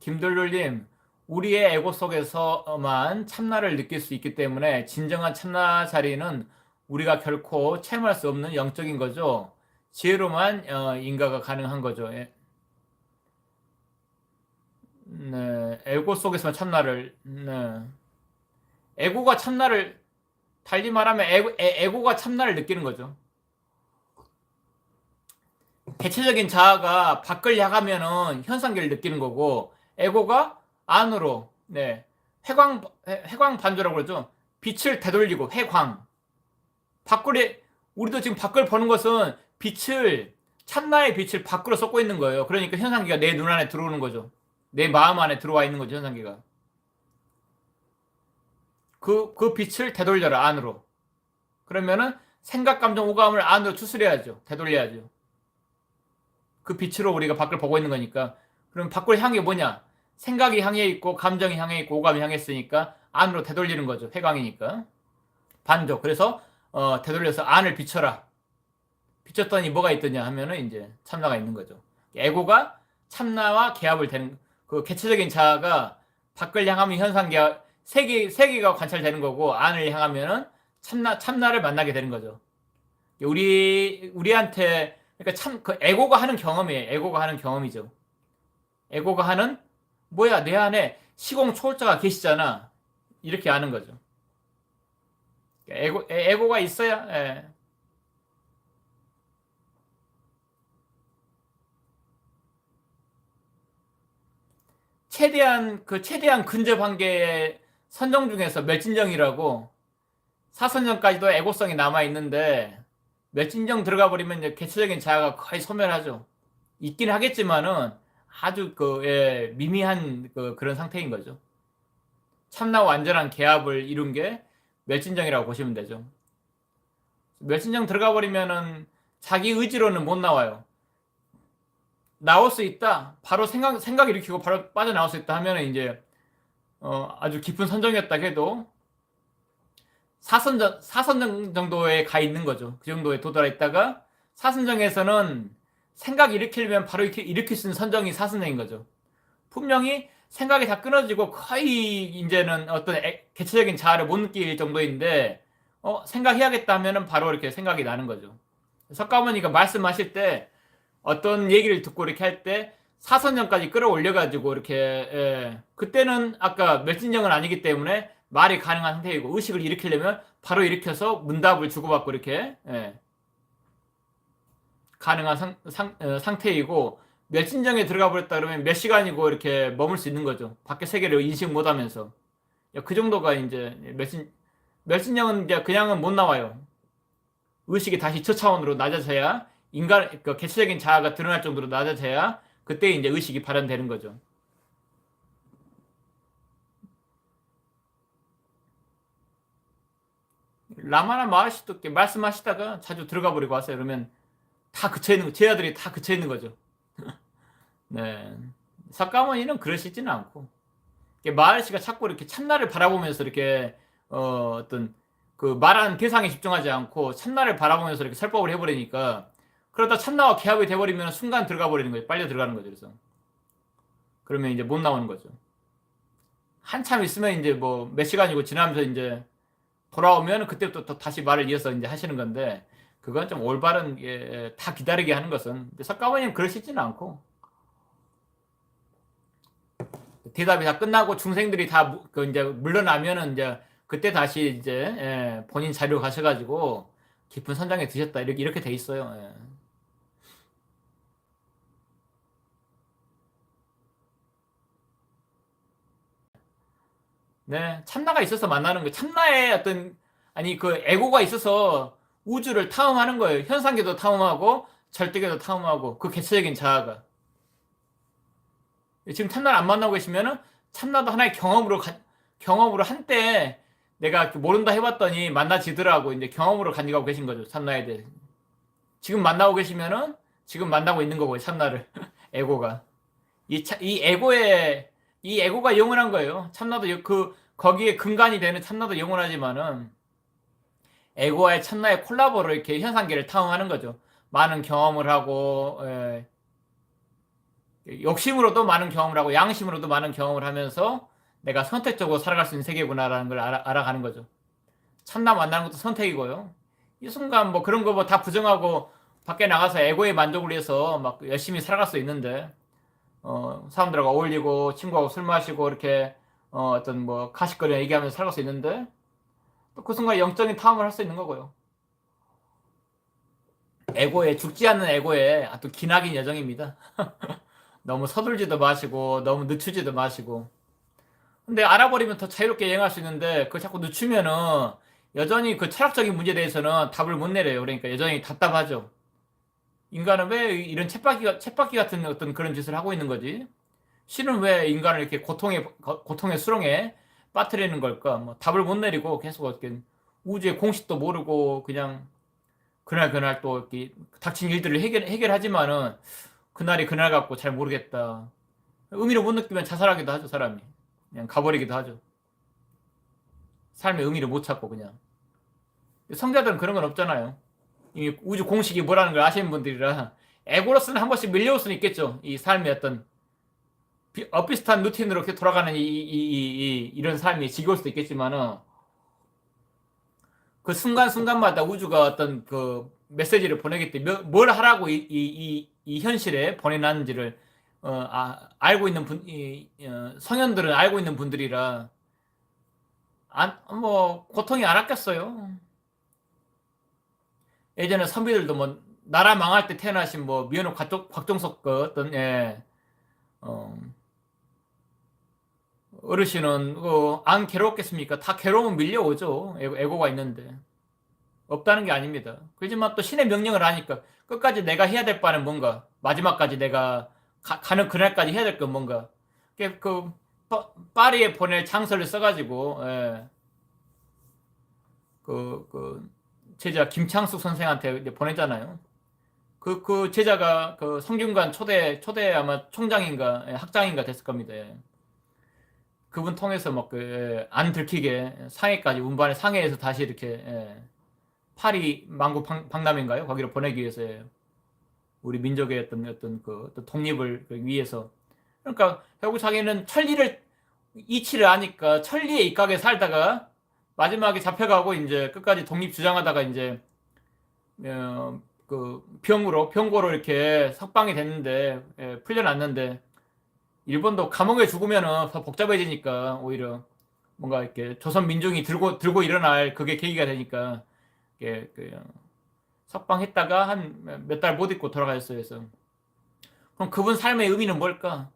김돌돌님, 우리의 에고 속에서만 참나를 느낄 수 있기 때문에 진정한 참나 자리는 우리가 결코 체험할 수 없는 영적인 거죠. 지혜로만 어, 인가가 가능한 거죠. 예. 네, 에고 속에서만 참나를, 네. 에고가 참나를, 달리 말하면 에고, 에, 에고가 참나를 느끼는 거죠. 대체적인 자아가 밖을 향하면은 현상계를 느끼는 거고, 에고가 안으로, 네, 회- 회광 반조라고 그러죠. 빛을 되돌리고, 회광. 밖을, 우리도 지금 밖을 보는 것은 빛을, 참나의 빛을 밖으로 쏟고 있는 거예요. 그러니까 현상계가 내 눈 안에 들어오는 거죠. 내 마음 안에 들어와 있는 거죠, 현상계가. 그, 그 빛을 되돌려라, 안으로. 그러면은 생각, 감정, 오감을 안으로 추스려야죠. 되돌려야죠. 그 빛으로 우리가 밖을 보고 있는 거니까. 그럼 밖을 향해 뭐냐? 생각이 향해 있고, 감정이 향해 있고, 오감이 향했으니까 안으로 되돌리는 거죠. 회광이니까. 반조. 그래서, 어, 되돌려서 안을 비춰라. 비췄더니 뭐가 있더냐 하면은 이제 참나가 있는 거죠. 에고가 참나와 개합을 되는, 그 개체적인 자아가 밖을 향하면 현상 개합, 세계, 세계가 관찰되는 거고, 안을 향하면은 참나, 참나를 만나게 되는 거죠. 우리, 우리한테, 그러니까 참, 그 에고가 하는 경험이에요. 에고가 하는 경험이죠. 에고가 하는, 뭐야, 내 안에 시공 초월자가 계시잖아. 이렇게 아는 거죠. 에고, 에- 에고가 있어야, 예. 최대한, 그 최대한 근접 관계의 선정 중에서 멸진정이라고 사선정까지도 애고성이 남아 있는데 멸진정 들어가 버리면 이제 개체적인 자아가 거의 소멸하죠. 있긴 하겠지만은 아주 그 예, 미미한 그, 그런 상태인 거죠. 참나 완전한 개합을 이룬 게 멸진정이라고 보시면 되죠. 멸진정 들어가 버리면은 자기 의지로는 못 나와요. 나올 수 있다. 바로 생각 생각 일으키고 바로 빠져나올 수 있다 하면은 이제 어, 아주 깊은 선정이었다 해도 사선정, 사선정 정도에 가 있는 거죠. 그 정도에 도달해 있다가 사선정에서는 생각 일으키려면 바로 일으키, 일으킬 수 있는 선정이 사선정인 거죠. 분명히 생각이 다 끊어지고 거의 이제는 어떤 애- 개체적인 자아를 못 느낄 정도인데 어, 생각해야겠다 하면은 바로 이렇게 생각이 나는 거죠. 석가모니가 말씀하실 때 어떤 얘기를 듣고 이렇게 할 때 사선정까지 끌어올려가지고 이렇게 예, 그때는 아까 멸진정은 아니기 때문에 말이 가능한 상태이고 의식을 일으키려면 바로 일으켜서 문답을 주고받고 이렇게 예, 가능한 상, 상, 어, 상태이고 멸진정에 들어가 버렸다 그러면 몇 시간이고 이렇게 머물 수 있는 거죠. 밖의 세계를 인식 못 하면서 그 정도가 이제 멸진 멸진정은 이제 그냥은 못 나와요. 의식이 다시 저차원으로 낮아져야 인간 그 개체적인 자아가 드러날 정도로 낮아져야 그때 이제 의식이 발현되는 거죠. 라마나 마하시도 이렇게 말씀하시다가 자주 들어가 버리고 왔어요. 그러면 다 그쳐 있는 제 아들이 다 그쳐 있는 거죠. 네. 석가모니는 그러시지는 않고 마하시가 자꾸 이렇게 참나를 바라보면서 이렇게 어, 어떤 그 말하는 대상에 집중하지 않고 참나를 바라보면서 이렇게 설법을 해버리니까 그러다 참나와 개합이 돼버리면 순간 들어가 버리는 거예요. 빨려 들어가는 거죠. 그래서 그러면 이제 못 나오는 거죠. 한참 있으면 이제 뭐 몇 시간이고 지나면서 이제 돌아오면 그때부터 또 다시 말을 이어서 이제 하시는 건데 그건 좀 올바른 게, 다 기다리게 하는 것은 석가모니는 그러시지는 않고 대답이 다 끝나고 중생들이 다 그 이제 물러나면은 이제 그때 다시 이제 예, 본인 자료 가셔가지고 깊은 선장에 드셨다 이렇게 이렇게 돼 있어요. 예. 네, 참나가 있어서 만나는 거. 참나의 어떤 아니 그 에고가 있어서 우주를 탐험하는 거예요. 현상계도 탐험하고 절대계도 탐험하고 그 개체적인 자아가. 지금 참나를 안 만나고 계시면은 참나도 하나의 경험으로 가, 경험으로 한때 내가 모른다 해봤더니 만나지더라고. 이제 경험으로 가지고 계신 거죠 참나에 대해 지금 만나고 계시면은 지금 만나고 있는 거고 참나를. 에고가. 이, 차, 이 에고의 이 에고가 영원한 거예요. 참나도 여- 그 거기에 근간이 되는 참나도 영원하지만은 에고와의 참나의 콜라보로 이렇게 현상계를 탐험하는 거죠 많은 경험을 하고 에, 욕심으로도 많은 경험을 하고 양심으로도 많은 경험을 하면서 내가 선택적으로 살아갈 수 있는 세계구나라는 걸 알아, 알아 가는 거죠. 참나 만나는 것도 선택이고요. 이 순간 뭐 그런 거 뭐 다 부정하고 밖에 나가서 에고의 만족을 위해서 막 열심히 살아갈 수 있는데 어, 사람들하고 어울리고 친구하고 술 마시고 이렇게 어, 어떤 뭐 가식거리나 얘기하면서 살아갈 수 있는데 또 그 순간 영적인 탐험을 할 수 있는 거고요. 에고에 죽지 않는 에고에 아주 기나긴 여정입니다. 너무 서둘지도 마시고 너무 늦추지도 마시고 근데 알아버리면 더 자유롭게 여행할 수 있는데 그걸 자꾸 늦추면은 여전히 그 철학적인 문제에 대해서는 답을 못 내려요. 그러니까 여전히 답답하죠. 인간은 왜 이런 쳇바퀴, 쳇바퀴 같은 어떤 그런 짓을 하고 있는 거지? 신은 왜 인간을 이렇게 고통의, 고- 고통의 수렁에 빠뜨리는 걸까? 뭐 답을 못 내리고 계속 이렇게 우주의 공식도 모르고 그냥 그날 그날 또 이렇게 닥친 일들을 해결, 해결하지만은 그날이 그날 같고 잘 모르겠다. 의미를 못 느끼면 자살하기도 하죠, 사람이. 그냥 가버리기도 하죠. 삶의 의미를 못 찾고 그냥. 성자들은 그런 건 없잖아요. 이미 우주 공식이 뭐라는 걸 아시는 분들이라 에고로서는 한 번씩 밀려올 수는 있겠죠. 이 삶의 어떤 비- 엇비슷한 루틴으로 이렇게 돌아가는 이, 이, 이, 이, 이 런 삶이 지겨울 수도 있겠지만은 그 순간순간마다 우주가 어떤 그 메시지를 보내기 때문에 몇- 뭘 하라고 이, 이, 이, 이 현실에 보내놨는지를 어, 아, 알고 있는 분, 이, 어, 성현들은 알고 있는 분들이라 안, 뭐 고통이 안 아꼈어요. 예전에 선비들도 뭐 나라 망할 때 태어나신 뭐 미연호 곽종, 곽종석 그 어떤 예, 어, 어르신은 어, 안 괴롭겠습니까? 다 괴로우면 밀려오죠. 에고, 에고가 있는데 없다는 게 아닙니다. 그렇지만 또 신의 명령을 하니까 끝까지 내가 해야 될 바는 뭔가 마지막까지 내가 가, 는 그날까지 해야 될 건 뭔가 그, 그 파- 파리에 보낼 장서를 써가지고 예. 그, 그 제자 김창숙 선생한테 보내잖아요. 그, 그 제자가 그 성균관 초대, 초대 아마 총장인가, 예, 학장인가 됐을 겁니다. 예. 그분 통해서 막그안 들키게 상해까지 운반에 상해에서 다시 이렇게 예, 파리 망고 박- 박람회인가요? 거기로 보내기 위해서 예. 우리 민족의 어떤 어떤 그 어떤 독립을 그 위해서 그러니까 결국 자기는 천리를 이치를 아니까 천리에 입각에 살다가 마지막에 잡혀가고 이제 끝까지 독립 주장하다가 이제 어, 그 병으로 병고로 이렇게 석방이 됐는데 예, 풀려났는데 일본도 감옥에 죽으면은 더 복잡해지니까 오히려 뭔가 이렇게 조선 민중이 들고 들고 일어날 그게 계기가 되니까 이게 그 석방했다가 한 몇 달 못 있고 돌아가셨어요. 그래서 그럼 그분 삶의 의미는 뭘까?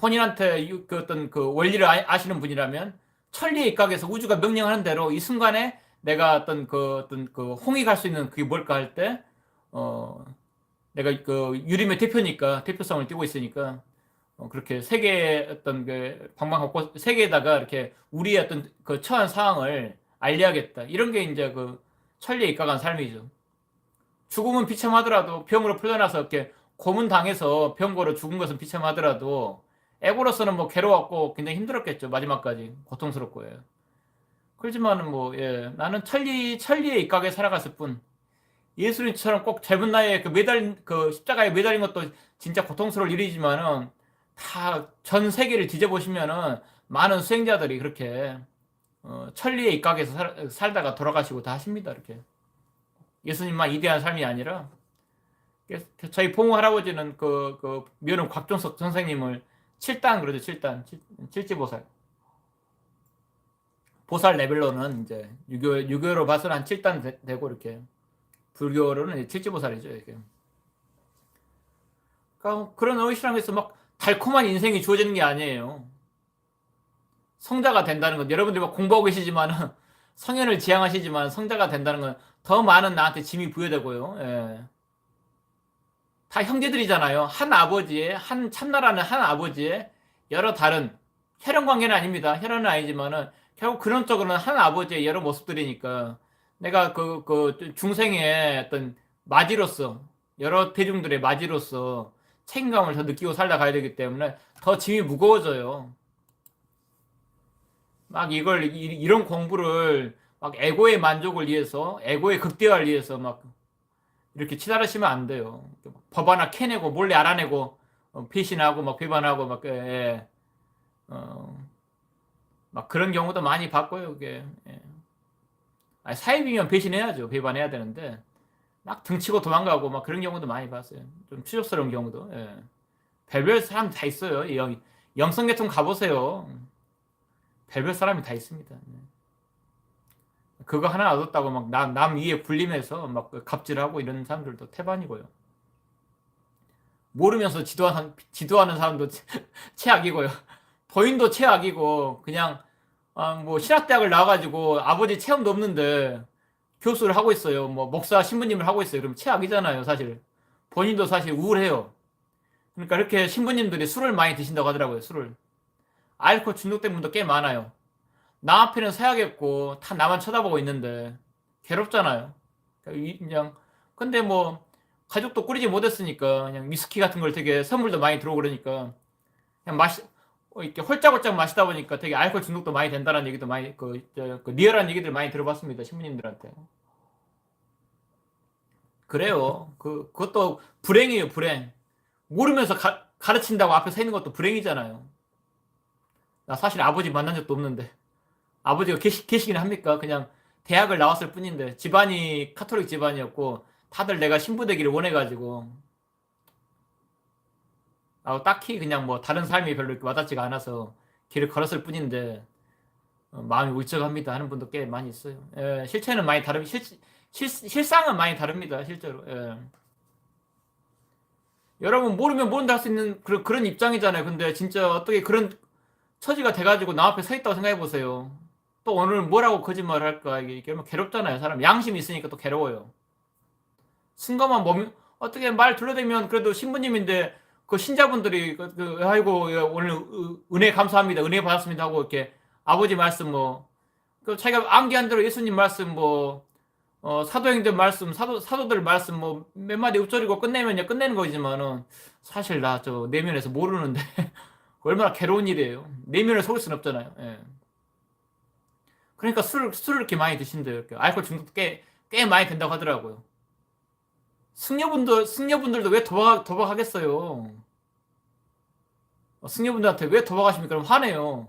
본인한테 유- 그 어떤 그 원리를 아- 아시는 분이라면 천리의 입각에서 우주가 명령하는 대로 이 순간에 내가 어떤 그 어떤 그 홍익 할수 있는 그게 뭘까 할 때 어 내가 그 유림의 대표니까 대표성을 띠고 있으니까 어 그렇게 세계의 어떤 그 방방곡곡 세계에다가 이렇게 우리의 어떤 그 처한 상황을 알려야겠다 이런 게 이제 그 천리에 입각한 삶이죠. 죽음은 비참하더라도 병으로 풀려나서 이렇게 고문 당해서 병고로 죽은 것은 비참하더라도 에고로서는 뭐 괴로웠고 굉장히 힘들었겠죠 마지막까지 고통스럽고 예. 그렇지만은 뭐 예, 나는 천리 천리에 입각에 살아갔을 뿐 예수님처럼 꼭 젊은 나이에 그 매달 그 십자가에 매달린 것도 진짜 고통스러울 일이지만은 다 전 세계를 뒤져보시면은 많은 수행자들이 그렇게 어, 천리에 입각해서 살, 살다가 돌아가시고 다 하십니다 이렇게. 예수님만 이대한 삶이 아니라. 그래서 저희 봉우 할아버지는 그, 그 미연은 곽종석 선생님을 7단 그러죠 7단. 칠, 지보살. 보살 레벨로는 이제 유교 유교로 봐서는 한 7단 되, 되고 이렇게 불교로는 이제 칠지보살이죠 이렇게. 그러니까 그런 해서 막 달콤한 인생이 주어지는 게 아니에요. 성자가 된다는 건 여러분들이 막 공부하고 계시지만은 성현을 지향하시지만 성자가 된다는 건 더 많은 나한테 짐이 부여되고요. 예. 다 형제들이잖아요. 한 아버지의 한 참나라는 한 아버지의 여러 다른 혈연 관계는 아닙니다. 혈연은 아니지만은 결국 근원적으로는 한 아버지의 여러 모습들이니까 내가 그, 그 중생의 어떤 마지로서 여러 대중들의 마지로서 책임감을 더 느끼고 살다 가야 되기 때문에 더 짐이 무거워져요. 막 이걸 이- 이런 공부를 막 에고의 만족을 위해서 에고의 극대화를 위해서 막 이렇게 치달으시면 안 돼요. 법 하나 캐내고 몰래 알아내고 어, 피신하고 막 비반하고 막 예, 어, 막 그런 경우도 많이 봤고요. 그게 예. 사입이면 배신해야죠. 배반해야 되는데 막 등치고 도망가고 막 그런 경우도 많이 봤어요. 좀 추접스러운 경우도. 예. 별별 사람 다 있어요. 이 영, 영성계통 가보세요. 별별 사람이 다 있습니다. 예. 그거 하나 얻었다고 막 남, 남 위에 불리면서 막 갑질하고 이런 사람들도 태반이고요. 모르면서 지도하는, 지도하는 사람도 최악이고요. 본인도 최악이고, 그냥, 아, 뭐, 신학대학을 나와가지고 아버지 체험도 없는데 교수를 하고 있어요. 뭐, 목사, 신부님을 하고 있어요. 그럼 최악이잖아요, 사실. 본인도 사실 우울해요. 그러니까 이렇게 신부님들이 술을 많이 드신다고 하더라고요, 술을. 알코올 중독된 분도 꽤 많아요. 나 앞에는 서야겠고, 다 나만 쳐다보고 있는데, 괴롭잖아요. 그냥, 근데 뭐, 가족도 꾸리지 못했으니까, 그냥 위스키 같은 걸 되게 선물도 많이 들어오고 그러니까, 그냥 마시, 어, 이렇게 홀짝홀짝 마시다 보니까 되게 알코올 중독도 많이 된다는 얘기도 많이, 그, 저, 그 리얼한 얘기들 많이 들어봤습니다. 신부님들한테. 그래요. 그, 그것도 불행이에요, 불행. 모르면서 가, 가르친다고 앞에 서 있는 것도 불행이잖아요. 나 사실 아버지 만난 적도 없는데. 아버지가 계시, 계시긴 합니까? 그냥 대학을 나왔을 뿐인데. 집안이 카톨릭 집안이었고, 다들 내가 신부 되기를 원해가지고. 아, 딱히 그냥 뭐 다른 삶이 별로 와닿지가 않아서 길을 걸었을 뿐인데, 어, 마음이 울적합니다 하는 분도 꽤 많이 있어요. 예, 실체는 많이 다릅, 실, 실, 실상은 많이 다릅니다, 실제로. 예. 여러분 모르면 모른다 할 수 있는 그런, 그런 입장이잖아요. 근데 진짜 어떻게 그런 처지가 돼가지고 나 앞에 서 있다고 생각해 보세요. 또 오늘 뭐라고 거짓말을 할까 이게 뭐 괴롭잖아요. 사람 양심이 있으니까 또 괴로워요. 순간만 몸 어떻게 말 둘러대면 그래도 신부님인데 그 신자분들이 그, 그 아이고 오늘 으- 은혜 감사합니다. 은혜 받았습니다 하고 이렇게 아버지 말씀 뭐그 자기가 암기한 대로 예수님 말씀 뭐 어, 사도행전 말씀, 사도, 사도들 말씀, 뭐, 몇 마디 읊조리고 끝내면요, 끝내는 거지만은, 사실 나 저 내면에서 모르는데, 얼마나 괴로운 일이에요. 내면을 속일 수는 없잖아요. 예. 그러니까 술, 술을 이렇게 많이 드신대요. 이렇게. 알코올 중독도 꽤, 꽤 많이 된다고 하더라고요. 승려분들, 승려분들도 왜 도박, 도박하겠어요? 어, 승려분들한테 왜 도박하십니까? 그럼 화내요.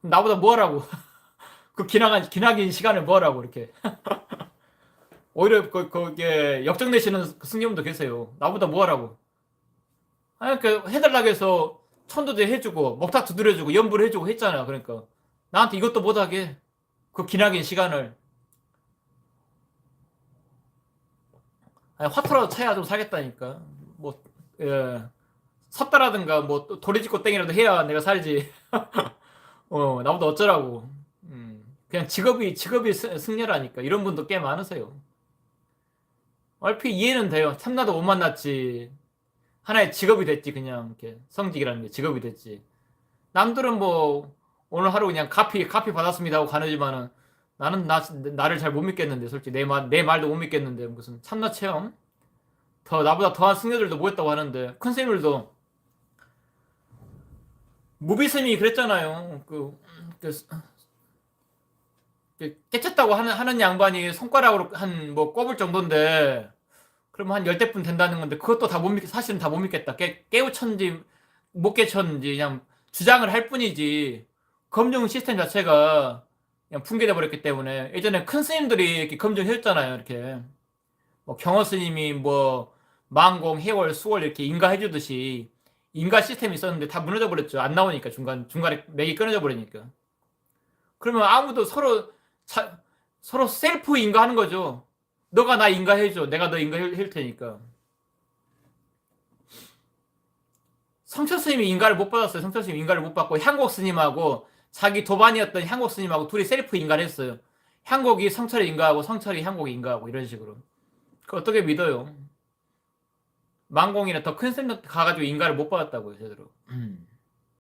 나보다 뭐 하라고. 그 기나긴, 기나긴 시간을 뭐 하라고, 이렇게. 오히려 그, 그게 역정내시는 그 승려분도 계세요. 나보다 뭐 하라고. 아니, 그, 해달라고 해서 천도제 해주고, 먹탁 두드려주고, 연부를 해주고 했잖아. 그러니까. 나한테 이것도 못하게. 그 기나긴 시간을. 아니, 화투라도 쳐야 좀 살겠다니까. 뭐, 예. 섰다라든가, 뭐, 또 도리짓고 땡이라도 해야 내가 살지. 어, 나보다 어쩌라고. 음, 그냥 직업이, 직업이 스- 승려라니까. 이런 분도 꽤 많으세요. 얼핏 이해는 돼요. 참나도 못 만났지. 하나의 직업이 됐지, 그냥. 이렇게. 성직이라는 게 직업이 됐지. 남들은 뭐, 오늘 하루 그냥 카피, 카피 받았습니다 하고 가느지만은, 나는 나, 나를 잘 못 믿겠는데, 솔직히. 내 말, 내 말도 못 믿겠는데, 무슨 참나 체험? 더, 나보다 더한 승려들도 모였다고 하는데, 큰 스님들도, 무비스님이 그랬잖아요. 그, 그, 그 깨쳤다고 하는, 하는 양반이 손가락으로 한, 뭐, 꼽을 정도인데, 그러면 한 열대 분 된다는 건데, 그것도 다 못 믿, 사실은 다 못 믿겠다. 깨, 깨우쳤는지, 못 깨쳤는지, 그냥 주장을 할 뿐이지, 검증 시스템 자체가 그냥 붕괴돼 버렸기 때문에, 예전에 큰 스님들이 이렇게 검증해줬잖아요. 이렇게. 뭐, 경호 스님이 뭐, 망공, 해월, 수월 이렇게 인가해 주듯이, 인가 시스템이 있었는데 다 무너져 버렸죠. 안 나오니까 중간 중간에 맥이 끊어져 버리니까. 그러면 아무도 서로 자, 서로 셀프 인가하는 거죠. 너가 나 인가해 줘. 내가 너 인가해 테니까. 성철 스님이 인가를 못 받았어요. 성철 스님 인가를 못 받고 향곡 스님하고 자기 도반이었던 향곡 스님하고 둘이 셀프 인가를 했어요. 향곡이 성철이 인가하고 성철이 향곡이 인가하고 이런 식으로. 그 어떻게 믿어요? 망공이나 더 큰 쌤한테 가가지고 인가를 못 받았다고요, 제대로. 음.